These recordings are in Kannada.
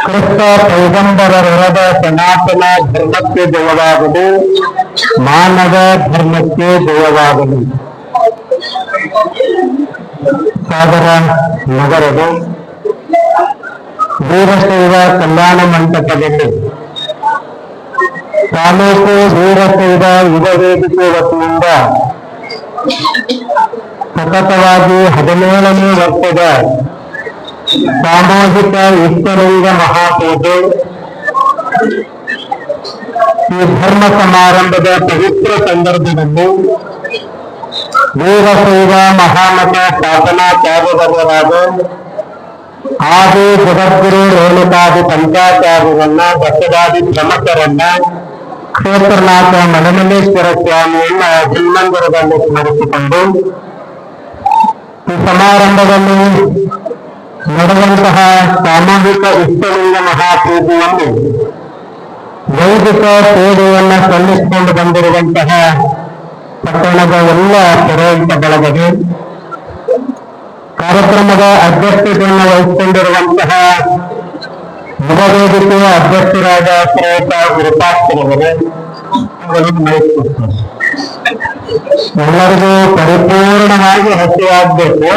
ಕ್ರಿಸ್ತ ಪೈಗಂಬರರದ ಸನಾತನ ಧರ್ಮಕ್ಕೆ ಜಯವಾಗಲು ಮಾನವ ಧರ್ಮಕ್ಕೆ ಜಯವಾಗಲು ಸಾಗರ ನಗರದ ವೀರಶೈವ ಕಲ್ಯಾಣ ಮಂಟಪದಲ್ಲಿ ತಾಲೂಕು ವೀರಶೈವ ಯುವ ವೇದಿಕೆ ವತಿಯಿಂದ ಸತತವಾಗಿ ಹದಿನೇಳನೇ ವರ್ಷದ ಸಾಮಾಜಿಕ ಇಷ್ಟಲಿಂಗ ಮಹಾಪೂಜೆ ಈ ಧರ್ಮ ಸಮಾರಂಭದ ಪವಿತ್ರ ಸಂದರ್ಭದಲ್ಲಿ ವೀರಶೈವ ಮಹಾಮತ ಶಾಸನಾಚಾರ್ಯರಾದ ಆದಿ ಜಗದ್ಗುರು ರೇಣುಕಾದಿ ಪಂಚಾಚಾರ್ಯರನ್ನ ಬಸವಾದಿ ಪ್ರಮುಖರನ್ನ ಕ್ಷೇತ್ರನಾಥ ಮನಮಲ್ಲೇಶ್ವರ ಸ್ವಾಮಿಯನ್ನ ಜಿಲ್ಮಂದಿರದಲ್ಲಿ ಸ್ಮರಿಸಿಕೊಂಡು ಈ ಸಮಾರಂಭದಲ್ಲಿ ನಡೆದಂತಹ ಸಾಮೂಹಿಕ ಇಷ್ಟಲಿಂಗ ಮಹಾಪೂಜೆಯಲ್ಲಿ ವೈದಿಕ ಸೇವೆಯನ್ನು ಸಲ್ಲಿಸಿಕೊಂಡು ಬಂದಿರುವಂತಹ ಪಟ್ಟಣದ ಎಲ್ಲ ಪುರೋಹಿತ ಬಳಗಗೆ ಕಾರ್ಯಕ್ರಮದ ಅಧ್ಯಕ್ಷತೆಯನ್ನು ವಹಿಸಿಕೊಂಡಿರುವಂತಹ ಯುವ ವೇದಿಕೆಯ ಅಧ್ಯಕ್ಷರಾದ ಶ್ರೇಯತ ವಿರೂಪಾಕ್ಷರವರೇ ಎಲ್ಲರಿಗೂ ಪರಿಪೂರ್ಣವಾಗಿ ಹಸಿಯಾಗಬೇಕು.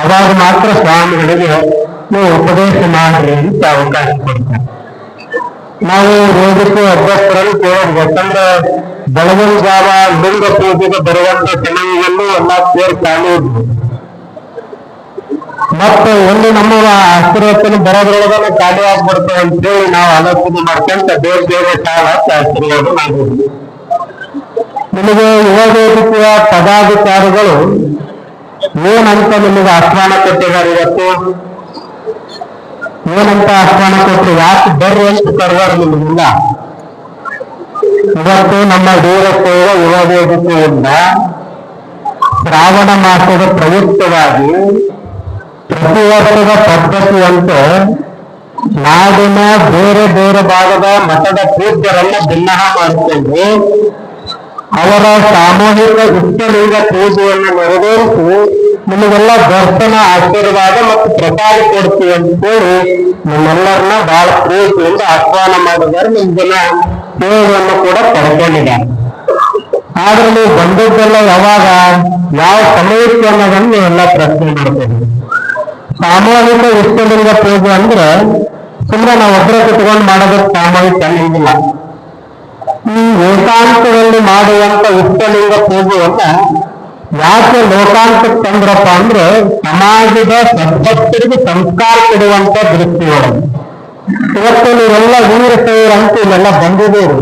ಅವಾಗ ಮಾತ್ರ ಸ್ವಾಮಿಗಳಿಗೆ ನೀವು ಉಪದೇಶ ಮಾಡ್ರಿ ಅಂತ ಅವಕಾಶ ಕೊಡ್ತಾರೆ. ನಾವು ರೋಗಕ್ಕೂ ಅಭ್ಯಸ್ತರನ್ನು ಕೇಳೋದು ಯಾಕಂದ್ರೆ ಬೆಳಗಿನ ಜಾವ ಲಿಂಗ ಪೂಜೆಗೆ ಬರುವಂತ ಚೆನ್ನಾಗಿಯಲ್ಲೂ ಎಲ್ಲ ಸೇರಿ ಖಾಲಿ ಇದ್ವಿ ಮತ್ತೆ ಒಂದು ನಮ್ಮ ಆಶೀರ್ವಚನ ಬರೋದ್ರೊಳಗನೆ ಖಾಲಿ ಆಗ್ಬಿಡ್ತೇವೆ ಅಂತೇಳಿ ನಾವು ಆಲೋಚನೆ ಮಾಡ್ಕೊಂತ ಬೇರೆ ಬೇರೆ ಕಾಲ ಆಶೀರ್ವಾದ ಮಾಡಿದ್ವಿ ನಿಮಗೆ ಯುವ ವೇದಿಕೆಯ ಪದಾಧಿಕಾರಿಗಳು ಏನಂತ ನಿಮಗೆ ಆಹ್ವಾನ ಕೊಟ್ಟಿದ್ದಾರೆ ಇವತ್ತು? ಏನಂತ ಆಹ್ವಾನ ಕೊಟ್ಟರು ಯಾಕೆ ಬರ್ರಿ ಅಂತ ಕರೆದಾರೆ ನಿಮಗಿಲ್ಲ ಇವತ್ತು ನಮ್ಮ ವೀರಶೈವ ಯುವ ವೇದಿಕೆಯಿಂದ ಶ್ರಾವಣ ಮಾಸದ ಪ್ರಯುಕ್ತವಾಗಿ ಪ್ರತಿ ವರ್ಷದ ಪದ್ಧತಿಯಂತೆ ನಾಡಿನ ಬೇರೆ ಬೇರೆ ಭಾಗದ ಮಠದ ಪೂಜ್ಯರನ್ನ ಭಿನ್ನ ಮಾಡಿಕೊಂಡು ಅವರ ಸಾಮೂಹಿಕ ಇಷ್ಟಲಿಂಗ ಪೂಜೆಯನ್ನು ನೆರವೇರಿಸಿ ನಿಮಗೆಲ್ಲ ದರ್ಶನ, ಆಶೀರ್ವಾದ ಮತ್ತು ಪ್ರಸಾದ ಕೊಡ್ತೀವಿ ಅಂತ ಹೇಳಿ ನಿಮ್ಮೆಲ್ಲರನ್ನ ಬಹಳ ಪ್ರೀತಿಯಿಂದ ಆಹ್ವಾನ ಮಾಡಿದ್ದಾರೆ. ನಿಮ್ ಜನ ಸೇವೆಯನ್ನು ಕೂಡ ಪಡ್ಕೊಂಡಿದ್ದಾರೆ. ಆದ್ರೆ ನೀವು ಬಂದದ್ದೆಲ್ಲ ಯಾವಾಗ? ಯಾವ ಸಮಯಕ್ಕೆ ಅನ್ನೋದನ್ನು ನೀವೆಲ್ಲ ಪ್ರಶ್ನೆ ಮಾಡ್ತೀವಿ ಸಾಮೂಹಿಕ ಇಷ್ಟಲಿಂಗ ಪೂಜೆ ಅಂದ್ರೆ ಸುಮ್ಮನೆ ನಾವು ಒಬ್ಬರ ಕುತ್ಕೊಂಡು ಮಾಡೋದಕ್ಕೆ ಸಾಮೂಹಿಕ ಅನ್ನಂಗಿಲ್ಲ ಈ ಲೋಕಾಂತದಲ್ಲಿ ಮಾಡುವಂತ ಉತ್ತಲಿಂಗ ಪೂಜೆಯನ್ನ ಯಾಕೆ ಲೋಕಾಂತಕ್ಕೆ ತಂದ್ರಪ್ಪ ಅಂದ್ರೆ ಸಮಾಜದ ಸದ್ಭಕ್ತರಿಗೆ ಸಂಸ್ಕಾರ ಕೊಡುವಂತ ದೃಷ್ಟಿಯೊಳಗೆ. ಇವತ್ತು ನೀವೆಲ್ಲ ವೀರ ಅಂತ ಇಲ್ಲೆಲ್ಲ ಬಂದಿದ್ದೀರಿ.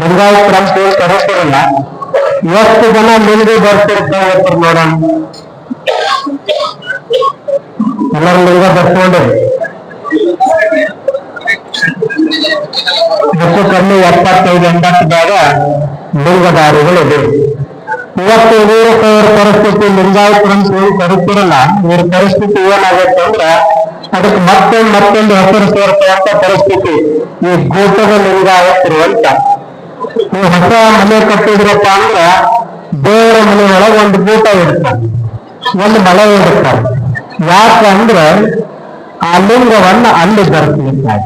ಲಿಂಗಾಯತರ ಅಂತ ಹೇಳಿ ಕರೆಸಿರಲ್ಲ ಎಷ್ಟು ಜನ ಮುಂದೆ ಬರ್ತಿರ್ತಾರೆ ನೋಡೋಣ. ಎಲ್ಲರೂ ಲಿಂಗ ಬರ್ಕೊಂಡ್ರಿ ಹೆಚ್ಚು ಕಮ್ಮಿ ಎಪ್ಪತ್ತೈದು ಎಂಬತ್ತು ಭಾಗ ಲಿಂಗಧಾರಿಗಳಿದೆ ಇವತ್ತು ವೀರಶೈವರ ಪರಿಸ್ಥಿತಿ ಲಿಂಗಾಯತರ ಸೇರಿ ಇವ್ರ ಪರಿಸ್ಥಿತಿ ಏನಾಗುತ್ತೆ ಅಂದ್ರೆ ಅದಕ್ಕೆ ಮತ್ತೊಂದು ಮತ್ತೊಂದು ಹೆಸರು ಸೇರ್ತಕ್ಕಂಥ ಪರಿಸ್ಥಿತಿ ಈ ಗೂಟದ ಲಿಂಗಾಯತರು ಅಂತ. ನೀವು ಹೊಸ ಮನೆ ಕಟ್ಟಿದ್ರಪ್ಪ ಅಂದ್ರೆ ದೇವರ ಮನೆಯೊಳಗೆ ಒಂದು ಗೂಟ ಇರುತ್ತೆ ಒಂದು ಮಳೆ ಇರುತ್ತೆ ಯಾಕಂದ್ರೆ ಆ ಲಿಂಗವನ್ನ ಅಲ್ಲಿ ಬರ್ತಿರ್ತಾರೆ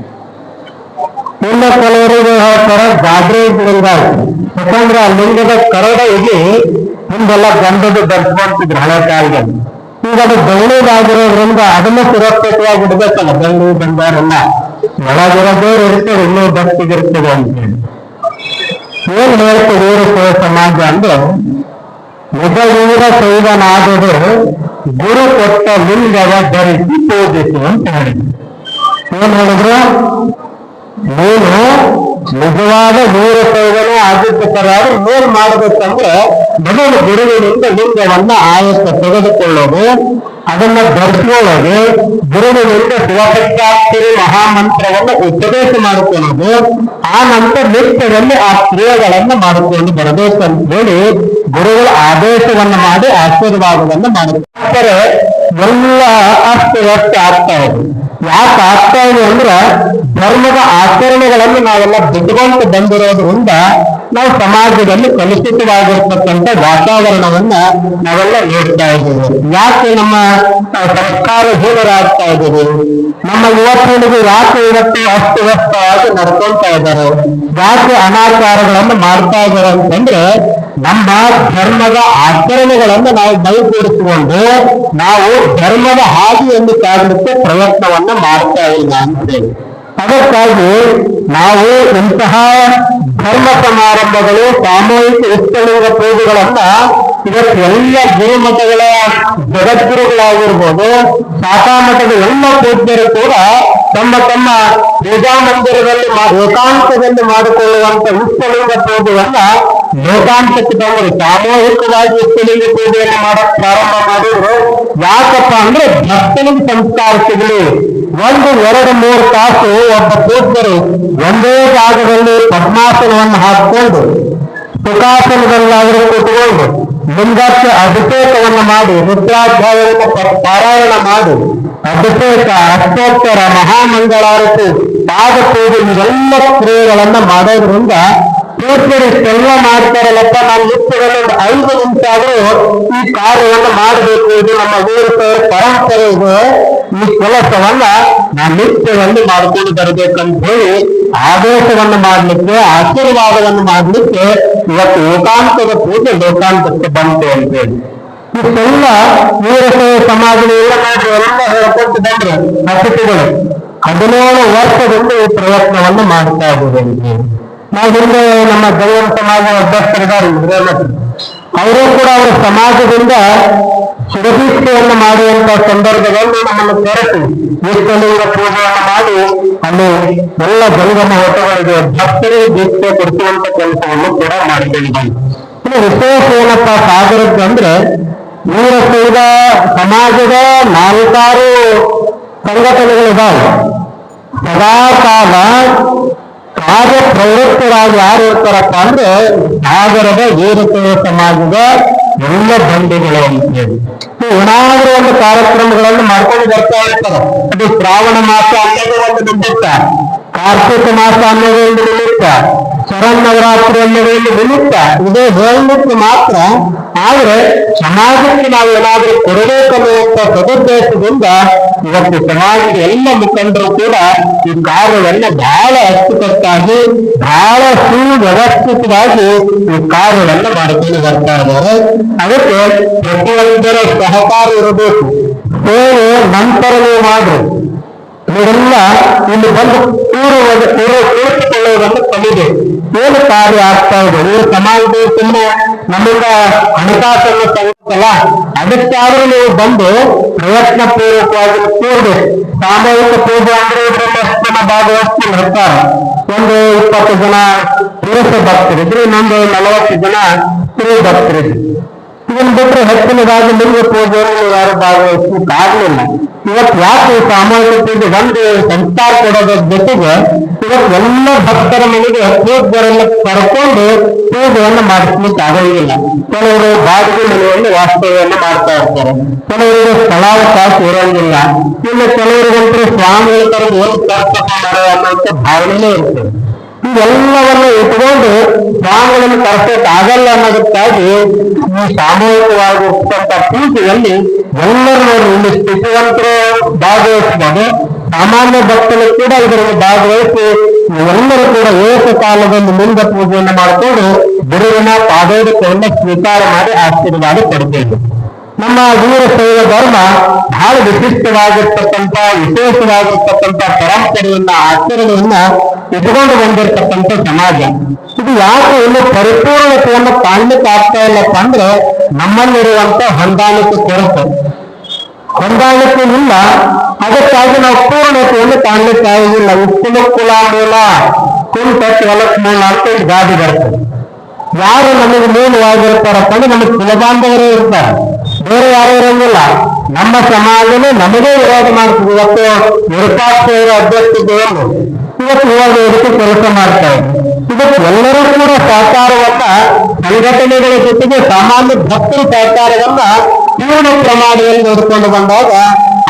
ಇನ್ನು ಕೆಲವರಿಗೆ ಹೇಳ್ತಾರೆ ಗಾಡ್ರಿ ಯಾಕಂದ್ರೆ ಆ ಲಿಂಗದ ಕರಡ ಇಲ್ಲಿ ಹಿಂದೆಲ್ಲ ಗಂಧದ ಧರಿಸ್ಕೊಂತಿದ್ರು ಹಳೆ ಕಾಲದಲ್ಲಿ. ಈಗ ಅದು ಬೆಳ್ಳಿದಾಗಿರೋದ್ರಿಂದ ಅದನ್ನು ಸುರಕ್ಷಿತವಾಗಿ ಇಡ್ಬೇಕಲ್ಲ ಬೆಳ್ಳಿ ಬಂಗಾರೆಲ್ಲ ಒಳಗಿರೋದೇವ್ರು ಇರ್ತದೆ ಇನ್ನೂ ಭಕ್ತಿಗಿರ್ತದೆ ಅಂತ ಹೇಳಿ. ಏನ್ ಹೇಳ್ತದೆ ವೀರಶೈವ ಸಮಾಜ ಅಂದ್ರೆ, ನಿಜ ವೀರ ಶೈವನಾದರೂ ಗುರು ಕೊಟ್ಟ ಲಿಂಗವ ಧರಿಸಿ ಪೂಜಿಸು ಅಂತ ಹೇಳಿದ್ರು ಏನ್ ಹೇಳಿದ್ರು? ನೀನು ನಿಜವಾದ ವೀರ ಶೈವನೇ ಆಗಿದ್ದಕ್ಕಾದ್ರೆ ಏನ್ ಮಾಡ್ಬೇಕಂದ್ರೆ ಮೊದಲು ಗುರುವಿನಿಂದ ಲಿಂಗವನ್ನ ಆಯತ್ತ ತೆಗೆದುಕೊಳ್ಳೋದು, ಅದನ್ನ ಧರಿಸ್ಕೊಳ್ಳೋದು ಗುರುವಿನಿಂದ ಶಿವಪಂಚಾಕ್ಷರಿ ಮಹಾಮಂತ್ರವನ್ನು ಉಪದೇಶ ಮಾಡಿಕೊಳ್ಳೋದು, ಆ ನಂತರ ನಿತ್ಯದಲ್ಲಿ ಆ ಕ್ರಿಯೆಗಳನ್ನು ಮಾಡಿಕೊಂಡು ಬರಬೇಕಂತ ಹೇಳಿ, ಗುರುಗಳ ಆದೇಶವನ್ನು ಮಾಡಿ ಆಶೀರ್ವಾದವನ್ನು ಮಾಡುತ್ತಾರೆ ಎಲ್ಲ ಅಸ್ತವ್ಯಸ್ತ ಆಗ್ತಾ ಇದೆ ಯಾಕೆ ಆಗ್ತಾ ಇದೆ ಅಂದ್ರೆ ಧರ್ಮದ ಆಚರಣೆಗಳನ್ನು ನಾವೆಲ್ಲ ಬಿಟ್ಕೊಂಡು ಬಂದಿರೋದ್ರಿಂದ ನಾವು ಸಮಾಜದಲ್ಲಿ ಕಲುಷಿತವಾಗಿರ್ತಕ್ಕಂಥ ವಾತಾವರಣವನ್ನ ನಾವೆಲ್ಲ ನೋಡ್ತಾ ಇದ್ದೀವಿ. ಯಾಕೆ ನಮ್ಮ ಸಂಸ್ಕಾರ ಹೀನರಾಗ್ತಾ ಇದ್ದೀವಿ? ನಮ್ಮ ಯುವ ಯಾಕೆ ಇವತ್ತು ಅಸ್ತವ್ಯಸ್ತವಾಗಿ ನಡ್ಕೊಳ್ತಾ ಇದ್ದಾರೆ? ಯಾಕೆ ಅನಾಚಾರಗಳನ್ನು ಮಾಡ್ತಾ ಇದ್ದಾರೆ ಅಂತಂದ್ರೆ ನಮ್ಮ ಧರ್ಮದ ಆಚರಣೆಗಳನ್ನು ನಾವು ಮೈಗೂಡಿಸಿಕೊಂಡು ನಾವು ಧರ್ಮದ ಹಾದಿಯನ್ನು ಕಾರಣಕ್ಕೆ ಪ್ರಯತ್ನವನ್ನ ಮಾಡ್ತಾ ಇಲ್ಲ ಅಂತೇಳಿ. ಅದಕ್ಕಾಗಿ ನಾವು ಇಂತಹ ಧರ್ಮ ಸಮಾರಂಭಗಳು, ಸಾಮೂಹಿಕ ಉತ್ತಲಿಂಗ ಪೂಜೆಗಳನ್ನ ಇವತ್ತು ಎಲ್ಲ ಗುರುಮಠಗಳ ಜಗದ್ಗುರುಗಳಾಗಿರ್ಬೋದು, ಶಾಖಾ ಮಠದ ಎಲ್ಲ ಪೂಜ್ಯರು ಕೂಡ ತಮ್ಮ ತಮ್ಮ ಪೂಜಾ ಏಕಾಂತದಲ್ಲಿ ಮಾಡಿಕೊಳ್ಳುವಂತ ಉತ್ತಲಿಂಗ ಪೂಜೆಯನ್ನ ಲೋಕಾಂತಕ್ಕೆ ತಂದರು ಸಾಮೂಹಿಕವಾಗಿ ಉತ್ತಲಿಂಗ ಪೂಜೆಯನ್ನು ಮಾಡಕ್ ಪ್ರಾರಂಭ ಮಾಡಿದ್ರು. ಯಾಕಪ್ಪ ಅಂದ್ರೆ ಭಕ್ತನಿಗೆ ಸಂಸ್ಕಾರ ಸಿಗಲಿ ಒಂದು, ಎರಡು, ಮೂರು ತಾಸು ಒಬ್ಬ ಪೂಜ್ಯರು ಒಂದೇ ಜಾಗದಲ್ಲಿ ಪದ್ಮಾಸನವನ್ನು ಹಾಕಿಕೊಂಡು ಸುಖಾಸನದಲ್ಲಾದರೂ ಕೂತ್ಕೊಂಡು ಲಿಂಗಕ್ಕೆ ಅಭಿಷೇಕವನ್ನು ಮಾಡಿ, ರುದ್ರಾಧ್ಯಾಯವನ್ನು ಪಾರಾಯಣ ಮಾಡಿ, ಅಭಿಷೇಕ, ಅಷ್ಟೋತ್ತರ, ಮಹಾಮಂಗಳಾರತಿ ಪಾದ ಪೂಜೆ ಇವೆಲ್ಲ ಕ್ರಿಯೆಗಳನ್ನ ಮಾಡೋದ್ರಿಂದ ಪೂಜ್ಯರು ಇಷ್ಟೆಲ್ಲ ಮಾಡ್ತಾರಲ್ಲಪ್ಪ ನಾನು ನಿತ್ಯದಲ್ಲಿ ಒಂದು ಐದು ನಿಮಿಷ ಈ ಕಾರ್ಯವನ್ನು ಮಾಡಬೇಕು, ಇದು ನಮ್ಮ ಊರು, ಪರಂಪರೆ ಈ ಕೆಲಸವನ್ನ ನಾವು ನಿತ್ಯವನ್ನು ಮಾಡ್ಕೊಂಡು ಬರಬೇಕಂತ ಹೇಳಿ ಆದೇಶವನ್ನು ಮಾಡ್ಲಿಕ್ಕೆ, ಆಶೀರ್ವಾದವನ್ನು ಮಾಡ್ಲಿಕ್ಕೆ ಇವತ್ತು ಲೋಕಾಂತದ ಪೂಜೆ ಲೋಕಾಂತಕ್ಕೆ ಬಂತು ಅಂತ ಹೇಳಿ ಇಷ್ಟೆಲ್ಲ ವೀರಶೈವ ಸಮಾಜದ ಎಲ್ಲ ನೋಡ್ರಿ ಎಲ್ಲ ಹೇಳ್ಕೊಟ್ಟು ಬಂದ್ರು ಅತಿಥಿಗಳು, ಹದಿನೇಳು ವರ್ಷದಿಂದ ಈ ಪ್ರಯತ್ನವನ್ನು ಮಾಡ್ತಾ ಇದ್ದೀವಿ ಅಂತ. ನಾವು ಹಿಂದೆ ನಮ್ಮ ಜೈನ ಸಮಾಜ ಅಧ್ಯಕ್ಷರಿದ್ದಾರೆ ಅವರು ಕೂಡ ಅವರ ಸಮಾಜದಿಂದ ಶಿರದೀಕ್ಷೆಯನ್ನು ಮಾಡುವಂತ ಸಂದರ್ಭದಲ್ಲಿ ನಮ್ಮನ್ನು ಕರೆಸಿ ಈಶ್ವಲಿಂಗ ಪೂಜೆಯನ್ನು ಮಾಡಿ ಅಲ್ಲಿ ಎಲ್ಲ ಜಂಗಮ ಹೊಟ್ಟಗಳಿಗೆ ಭಕ್ತರಿಗೆ ದೀಕ್ಷೆ ಕೊಡಿಸುವಂತ ಕೆಲಸವನ್ನು ಕೂಡ ಮಾಡಿಕೊಂಡಿದ್ದಾರೆ ಇನ್ನು ವಿಶೇಷ ಏನಪ್ಪ ಸಾಗರದ್ದು ಅಂದ್ರೆ ವೀರಶೈವ ಸಮಾಜದ ನಾಲ್ಕಾರು ಸಂಘಟನೆಗಳಿದಾವೆ ಸದಾ ಕಾಲ ಕಾರ್ಯ ಪ್ರವೃತ್ತರಾಗಿ ಯಾರು ಇರ್ತಾರಪ್ಪ ಅಂದ್ರೆ ಸಾಗರದ ವೀರಶೈವ ಸಮಾಜದ ಎಲ್ಲ ಬಂಧುಗಳು ಅಂತ ಹೇಳಿ ಏನಾದ್ರೂ ಒಂದು ಕಾರ್ಯಕ್ರಮಗಳನ್ನು ಮಾಡ್ಕೊಂಡು ಬರ್ತಾ ಇರ್ತಾರೆ ಅದು ಶ್ರಾವಣ ಮಾಸ ಅನ್ನೋದು ಒಂದು ನಿಮಿತ್ತ ಕಾರ್ತಿಕ ಮಾಸ ಅನ್ನೋದು ಒಂದು ನಿಮಿತ್ತ ಶರನ್ನವರಾತ್ರಿ ಅನ್ನೋದು ಒಂದು ನಿಮಿತ್ತ ಇದು ಹೇಳಲಿಕ್ಕೆ ಮಾತ್ರ ಆದ್ರೆ ಸಮಾಜಕ್ಕೆ ನಾವು ಏನಾದ್ರೂ ಕೊಡಬೇಕನ್ನುವಂತ ಸದುದ್ದೇಶದಿಂದ ಇವತ್ತು ಸಮಾಜದ ಎಲ್ಲ ಮುಖಂಡರು ಕೂಡ ಈ ಕಾರ್ಯವನ್ನ ಬಹಳ ಅಚ್ಚುಕಟ್ಟಾಗಿ ಬಹಳ ಸುವ್ಯವಸ್ಥಿತವಾಗಿ ಈ ಕಾರ್ಯವನ್ನ ಮಾಡಿಕೊಂಡು ಬರ್ತಾ ಇದ್ದಾರೆ ಅದಕ್ಕೆ ಪ್ರತಿಯೊಬ್ಬರ ಸಹಕಾರ ಇರಬೇಕು ಸೇವೆ ನಂತರ ನೀವು ಮಾಡ್ರಿ ಇವರೆಲ್ಲ ಇಲ್ಲಿ ಬಂದು ಕೂರುವುದು ಕೂರು ಕಲಿದೆ ಏನು ಕಾರ್ಯ ಆಗ್ತಾ ಇದೆ. ನೀವು ಸಮಾಜದಲ್ಲಿ ಸುಮ್ಮನೆ ನಮ್ಮಿಂದ ಹಣಕಾಸನ್ನು ತಗೊಳ್ತಲ್ಲ ಅದಕ್ಕಾದ್ರೂ ನೀವು ಬಂದು ಪ್ರಯತ್ನ ಪೂರ್ವಕವಾಗಿ ಕೂರ್ಬೇಕು ಸಾಮೂಹಿಕ ಪೂಜೆ ಅಂದ್ರೆ ಇದರಲ್ಲಿ ಭಾಗವಹಿಸಿ ಬರ್ತಾರೆ ಒಂದು ಇಪ್ಪತ್ತು ಜನ ಪುರುಷ ಭಕ್ತರಿದ್ರು ಇನ್ನೊಂದು ನಲವತ್ತು ಜನ ಸ್ತ್ರೀ ಭಕ್ತರಿದ್ರು ಇದನ್ನು ಬಿಟ್ಟರೆ ಹೆಚ್ಚಿನದಾಗಿ ಲಿಂಗ ಪೂಜೆಯಲ್ಲಿ ಯಾರು ಭಾಗವಹಿಸಲಿಕ್ಕೆ ಆಗ್ಲಿಲ್ಲ. ಇವತ್ತು ಯಾಕೆ ಸಾಮಾಜಿಕ ಪೂಜೆ ಒಂದು ಸಂಸ್ಕಾರ ಕೊಡೋದ್ರ ಜೊತೆಗೆ ಎಲ್ಲ ಭಕ್ತರ ಮನೆಗೆ ಪೂಜ್ಯರೆಲ್ಲ ಕರ್ಕೊಂಡು ಪೂಜೆಯನ್ನು ಮಾಡಿಸ್ಲಿಕ್ಕೆ ಆಗೋದಿಲ್ಲ. ಕೆಲವರು ಬಾಡಿಗೆ ಮನೆಯಲ್ಲಿ ವಾಸ್ತವ್ಯವನ್ನು ಮಾಡ್ತಾ ಇರ್ತಾರೆ. ಕೆಲವರಿಗೆ ಸ್ಥಳಾವಕಾಶ ಇರೋಂಗಿಲ್ಲ. ಇನ್ನು ಕೆಲವರಿಗಂತೂ ಸ್ವಾಮಿಗಳ ಕರೆದು ಏನು ಕರ್ತವ್ಯ ಮಾಡೋ ಅನ್ನೋಂಥ ಭಾವನೆನೇ ಇರ್ತದೆ ಇವೆಲ್ಲವನ್ನು ಇಟ್ಕೊಂಡು ಸ್ವಾಮಿಗಳನ್ನು ಕರೆಸೋಕೆ ಆಗಲ್ಲ ಅನ್ನೋದಕ್ಕಾಗಿ ಈ ಸಾಮೂಹಿಕವಾಗಿ ಇರ್ತಕ್ಕಂಥ ಪೂಜೆಯಲ್ಲಿ ಎಲ್ಲರೂ ಒಂದು ಇಲ್ಲಿ ಸ್ಥಿತಿವಂತರು ಭಾಗವಹಿಸ್ಬೋದು. ಸಾಮಾನ್ಯ ಭಕ್ತರು ಕೂಡ ಇದರಲ್ಲಿ ಭಾಗವಹಿಸಿ ಎಲ್ಲರೂ ಕೂಡ ಏಕಕಾಲದಲ್ಲಿ ಮುಂದೆ ಪೂಜೆಯನ್ನು ಮಾಡಿಕೊಂಡು ಗುರುವಿನ ಪಾದೋದಕವನ್ನು ಸ್ವೀಕಾರ ಮಾಡಿ ಆಶೀರ್ವಾದ ಕೊಡ್ತೇವೆ. ನಮ್ಮ ವೀರ ವೀರಶೈವ ಧರ್ಮ ಬಹಳ ವಿಶಿಷ್ಟವಾಗಿರ್ತಕ್ಕಂಥ, ವಿಶೇಷವಾಗಿರ್ತಕ್ಕಂಥ ಪರಂಪರೆಯನ್ನ, ಆಚರಣೆಯನ್ನ ಇಟ್ಕೊಂಡು ಬಂದಿರತಕ್ಕಂಥ ಸಮಾಜ. ಇದು ಯಾಕೆ ಇನ್ನು ಪರಿಪೂರ್ಣತೆಯನ್ನು ಕಾಣ್ಲಿಕ್ಕೆ ಆಗ್ತಾ ಇಲ್ಲಪ್ಪ ಅಂದ್ರೆ ನಮ್ಮಲ್ಲಿರುವಂತ ಹೊಂದಾಣಿಕೆ ಕೊರತೆ. ಹೊಂದಾಣಿಕೆ ಇಲ್ಲ. ಅದಕ್ಕಾಗಿ ನಾವು ಪೂರ್ಣತೆಯನ್ನು ಕಾಣಲಿಕ್ಕೆ ಆಗುದಿಲ್ಲ ಉಪ್ಪಿನ ಕುಲ ಮೂಲ ಕುಂಟ ಕೆಲಸ ಮೂಲ ಅಂತ ಗಾದಿ ಬರ್ತದೆ. ಯಾರು ನಮಗೆ ಮೂಲವಾಗಿರ್ತಾರಪ್ಪ ಅಂದ್ರೆ ನಮಗೆ ಕುಲಬಾಂಧವರೇ ಇರ್ತಾರೆ. ಬೇರೆ ಯಾರು ಇರಂಗಿಲ್ಲ. ನಮ್ಮ ಸಮಾಜನೇ ನಮಗೇ ವಿರೋಧ ಮಾಡ್ತದೆ. ಇವತ್ತು ವಿರೂಪಾಕ್ಷರ ಅಭ್ಯರ್ಥಿಗಳು ಇವತ್ತು ಇವಾಗ ಇದಕ್ಕೆ ಕೆಲಸ ಮಾಡ್ತಾ ಇವತ್ತು ಎಲ್ಲರೂ ಕೂಡ ಸಹಕಾರವನ್ನ ಸಂಘಟನೆಗಳ ಜೊತೆಗೆ ಸಾಮಾನ್ಯ ಭಕ್ತರ ಸಹಕಾರವನ್ನ ಪೂರ್ಣ ಪ್ರಮಾಣದಲ್ಲಿ ನೋಡಿಕೊಂಡು ಬಂದಾಗ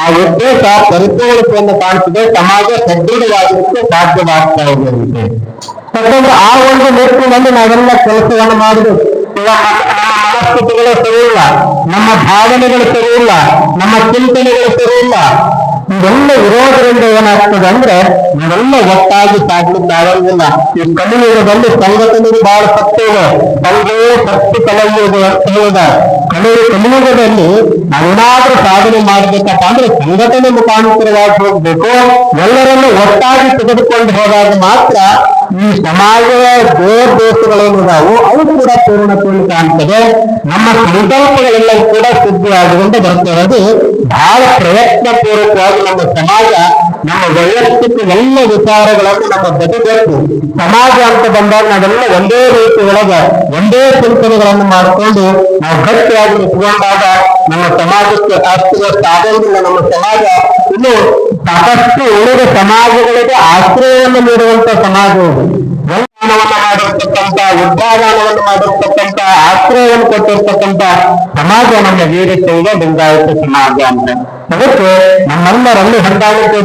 ಆ ಉದ್ದೇಶ ಪರಿಪೂರ್ಣತೆಯನ್ನು ಕಾಣ್ತದೆ ಸಮಾಜ ಸದೃಢವಾಗಿರಕ್ಕೆ ಸಾಧ್ಯವಾಗ್ತಾ ಇದೆ. ಯಾಕಂದ್ರೆ ಆ ಒಂದು ನಿಟ್ಟಿನಲ್ಲಿ ನಾವೆಲ್ಲ ಕೆಲಸವನ್ನು ಮಾಡಿದ್ರು ಮನಸ್ಥಿತಿಗಳು ಸರಿ ಇಲ್ಲ. ನಮ್ಮ ಭಾವನೆಗಳು ಸರಿ ಇಲ್ಲ. ನಮ್ಮ ಚಿಂತನೆಗಳು ಸರಿ ಇಲ್ಲ. ಇವೆಲ್ಲ ಇರೋದ್ರಿಂದ ಏನಾಗ್ತದೆ ಅಂದ್ರೆ ಇವೆಲ್ಲ ಒಟ್ಟಾಗಿ ಸಾಗ್ಲಿಕ್ಕೆ ಆಗೋದಿಲ್ಲ ಈ ಕಲಿಯುಗದಲ್ಲಿ ಸಂಘಟನೆಗೆ ಬಹಳ ಸತ್ಯ ಇದೆ. ಕಲಿಗೆ ಸತ್ಯ ಕಲಿಯುಗ. ಹೇಳಿದ ಕಲಿ ಕಲಿಯುಗದಲ್ಲಿ ನಾವೇನಾದ್ರೂ ಸಾಧನೆ ಮಾಡ್ಬೇಕಪ್ಪ ಅಂದ್ರೆ ಸಂಘಟನೆ ಮುಖಾಂತರವಾಗಿ ಹೋಗ್ಬೇಕು. ಎಲ್ಲರನ್ನು ಒಟ್ಟಾಗಿ ತೆಗೆದುಕೊಂಡು ಹೋದಾಗ ಮಾತ್ರ ಈ ಸಮಾಜದ ದೇವ ದೇಶಗಳೇನಿದಾವು ಅವು ಕೂಡ ಪೂರ್ಣತೆಯನ್ನು ಕಾಣ್ತದೆ. ನಮ್ಮ ಸಂಕಲ್ಪಗಳೆಲ್ಲವೂ ಕೂಡ ಸಿದ್ಧಿಯಾಗಿಕೊಂಡು ಬರ್ತಿರೋದು ಬಹಳ ಪ್ರಯತ್ನ ಪೂರ್ವಕವಾಗಿ ನಮ್ಮ ಸಮಾಜ, ನಮ್ಮ ವೈಯಕ್ತಿಕ ಎಲ್ಲ ವಿಚಾರಗಳನ್ನು ನಮ್ಮ ಬದುಕಬೇಕು ಸಮಾಜ ಅಂತ ಬಂದಾಗ ನಾವೆಲ್ಲ ಒಂದೇ ರೀತಿ ಒಳಗ, ಒಂದೇ ಚಿಂತನೆಗಳನ್ನು ಮಾಡಿಕೊಂಡು ನಾವು ಗಟ್ಟಿಯಾಗಿ ನಿಂತ್ಕೊಂಡಾಗ ನಮ್ಮ ಸಮಾಜಕ್ಕೆ ಅಸ್ತಿತ್ವ ಆಗೋದಿಲ್ಲ ನಮ್ಮ ಸಮಾಜ ಇನ್ನು ಸಾಕಷ್ಟು ಉಳಿದ ಸಮಾಜಗಳಿಗೆ ಆಶ್ರಯವನ್ನು ನೀಡುವಂತ ಸಮಾಜ ಜ್ಞಾನವನ್ನ ಮಾಡಿರ್ತಕ್ಕಂಥ ಉದ್ಯಾನವನವನ್ನು ಮಾಡಿರ್ತಕ್ಕಂಥ, ಆಶ್ರಯವನ್ನು ಕೊಟ್ಟಿರ್ತಕ್ಕಂಥ ಸಮಾಜ ನಮ್ಮ ವೀರಶೈವ ಲಿಂಗಾಯತ ಸಮಾಜ ಅಂತ. ಅದಕ್ಕೆ ನಮ್ಮೆಲ್ಲರಲ್ಲಿ ಹೊಂದಾಣಿಕೆ